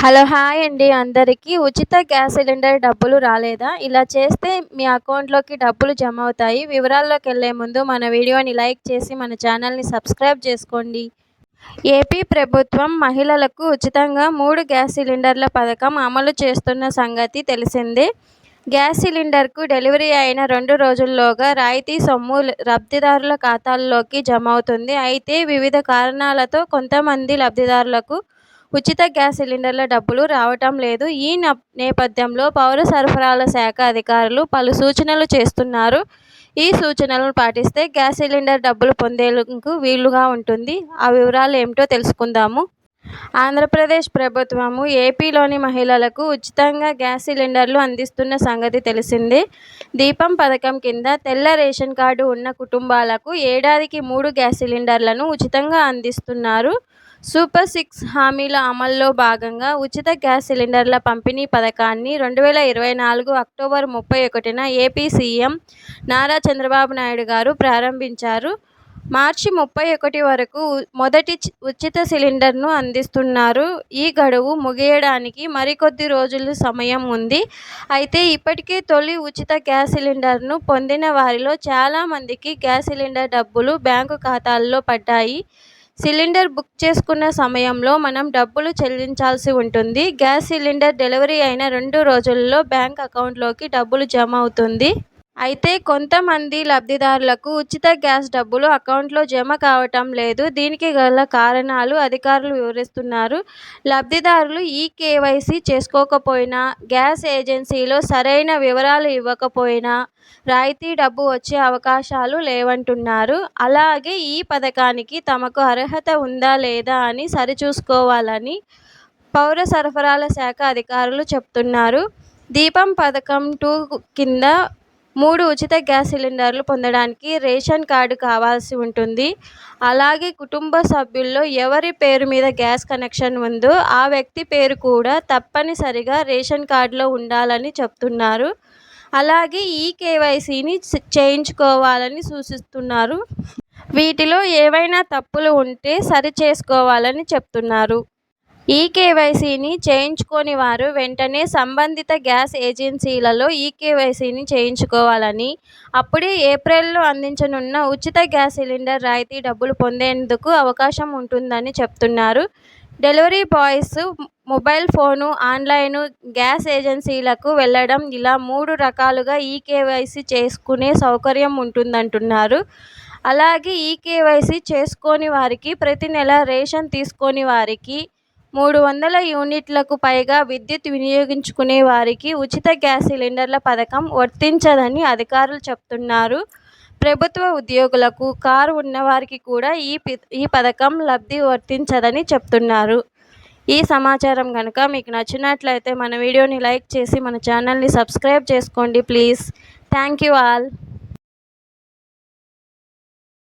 Hello hi అండి అందరికీ. ఉచిత గ్యాస్ సిలిండర్ డబ్బులు రాలేదా? ఇలా చేస్తే మీ అకౌంట్లోకి డబ్బులు జమ అవుతాయి. వివరాల్లోకి వెళ్ళే ముందు మన వీడియోని లైక్ చేసి మన ఛానల్ని సబ్స్క్రైబ్ చేసుకోండి. ఏపీ ప్రభుత్వం మహిళలకు ఉచితంగా మూడు గ్యాస్ సిలిండర్ల పథకం అమలు చేస్తున్న సంగతి తెలిసిందే. గ్యాస్ సిలిండర్కు డెలివరీ అయిన రెండు రోజుల్లోగా రాయితీ సొమ్ము లబ్ధిదారుల ఖాతాల్లోకి జమ అవుతుంది. అయితే వివిధ కారణాలతో కొంతమంది లబ్ధిదారులకు ఉచిత గ్యాస్ సిలిండర్ల డబ్బులు రావటం లేదు. ఈ నేపథ్యంలో పౌర సరఫరాల శాఖ అధికారులు పలు సూచనలు చేస్తున్నారు. ఈ సూచనలను పాటిస్తే గ్యాస్ సిలిండర్ డబ్బులు పొందేందుకు వీలుగా ఉంటుంది. ఆ వివరాలు ఏమిటో తెలుసుకుందాము. ఆంధ్రప్రదేశ్ ప్రభుత్వము ఏపీలోని మహిళలకు ఉచితంగా గ్యాస్ సిలిండర్లు అందిస్తున్న సంగతి తెలిసిందే. దీపం పథకం కింద తెల్ల రేషన్ కార్డు ఉన్న కుటుంబాలకు ఏడాదికి మూడు గ్యాస్ సిలిండర్లను ఉచితంగా అందిస్తున్నారు. సూపర్ సిక్స్ హామీల అమల్లో భాగంగా ఉచిత గ్యాస్ సిలిండర్ల పంపిణీ పథకాన్ని రెండు వేల ఇరవై నాలుగు అక్టోబర్ ముప్పై ఒకటిన ఏపీ సీఎం నారా చంద్రబాబు నాయుడు గారు ప్రారంభించారు. మార్చి ముప్పై ఒకటి వరకు మొదటి ఉచిత సిలిండర్ను అందిస్తున్నారు. ఈ గడువు ముగియడానికి మరికొద్ది రోజులు సమయం ఉంది. అయితే ఇప్పటికే తొలి ఉచిత గ్యాస్ సిలిండర్ను పొందిన వారిలో చాలామందికి గ్యాస్ సిలిండర్ డబ్బులు బ్యాంకు ఖాతాల్లో పడ్డాయి. సిలిండర్ బుక్ చేసుకున్న సమయంలో మనం డబ్బులు చెల్లించాల్సి ఉంటుంది. గ్యాస్ సిలిండర్ డెలివరీ అయిన రెండు రోజుల్లో బ్యాంక్ అకౌంట్లోకి డబ్బులు జమ అవుతుంది. అయితే కొంతమంది లబ్ధిదారులకు ఉచిత గ్యాస్ డబ్బులు అకౌంట్లో జమ కావటం లేదు. దీనికి గల కారణాలు అధికారులు వివరిస్తున్నారు. లబ్ధిదారులు ఈ కేవైసీ చేసుకోకపోయినా గ్యాస్ ఏజెన్సీలో సరైన వివరాలు ఇవ్వకపోయినా రాయితీ డబ్బు వచ్చే అవకాశాలు లేవంటున్నారు. అలాగే ఈ పథకానికి తమకు అర్హత ఉందా లేదా అని సరిచూసుకోవాలని పౌర సరఫరాల శాఖ అధికారులు చెప్తున్నారు. దీపం పథకం టూ కింద మూడు ఉచిత గ్యాస్ సిలిండర్లు పొందడానికి రేషన్ కార్డు కావాల్సి ఉంటుంది. అలాగే కుటుంబ సభ్యుల్లో ఎవరి పేరు మీద గ్యాస్ కనెక్షన్ ఉందో ఆ వ్యక్తి పేరు కూడా తప్పనిసరిగా రేషన్ కార్డులో ఉండాలని చెప్తున్నారు. అలాగే ఈ కేవైసీని చేయించుకోవాలని సూచిస్తున్నారు. వీటిలో ఏవైనా తప్పులు ఉంటే సరిచేసుకోవాలని చెప్తున్నారు. ఈ కేవైసీని చేయించుకోని వారు వెంటనే సంబంధిత గ్యాస్ ఏజెన్సీలలో ఈ కేవైసీని చేయించుకోవాలని అప్పుడే ఏప్రిల్లో అందించనున్న ఉచిత గ్యాస్ సిలిండర్ రాయితీ డబ్బులు పొందేందుకు అవకాశం ఉంటుందని చెప్తున్నారు. Delivery boys mobile phone online gas ఏజెన్సీలకు వెళ్ళడం ఇలా మూడు రకాలుగా ఈ కేవైసీ చేసుకునే సౌకర్యం ఉంటుందంటున్నారు. అలాగే ఈ కేవైసీ చేసుకోని వారికి ప్రతి నెల రేషన్ తీసుకోని వారికి మూడు వందల యూనిట్లకు పైగా విద్యుత్ వినియోగించుకునే వారికి ఉచిత గ్యాస్ సిలిండర్ల పథకం వర్తించదని అధికారులు చెప్తున్నారు. ప్రభుత్వ ఉద్యోగులకు కారు ఉన్నవారికి కూడా ఈ ఈ పథకం లబ్ధి వర్తించదని చెప్తున్నారు. ఈ సమాచారం కనుక మీకు నచ్చినట్లయితే మన వీడియోని లైక్ చేసి మన ఛానల్ని సబ్స్క్రైబ్ చేసుకోండి ప్లీజ్. Thank you all.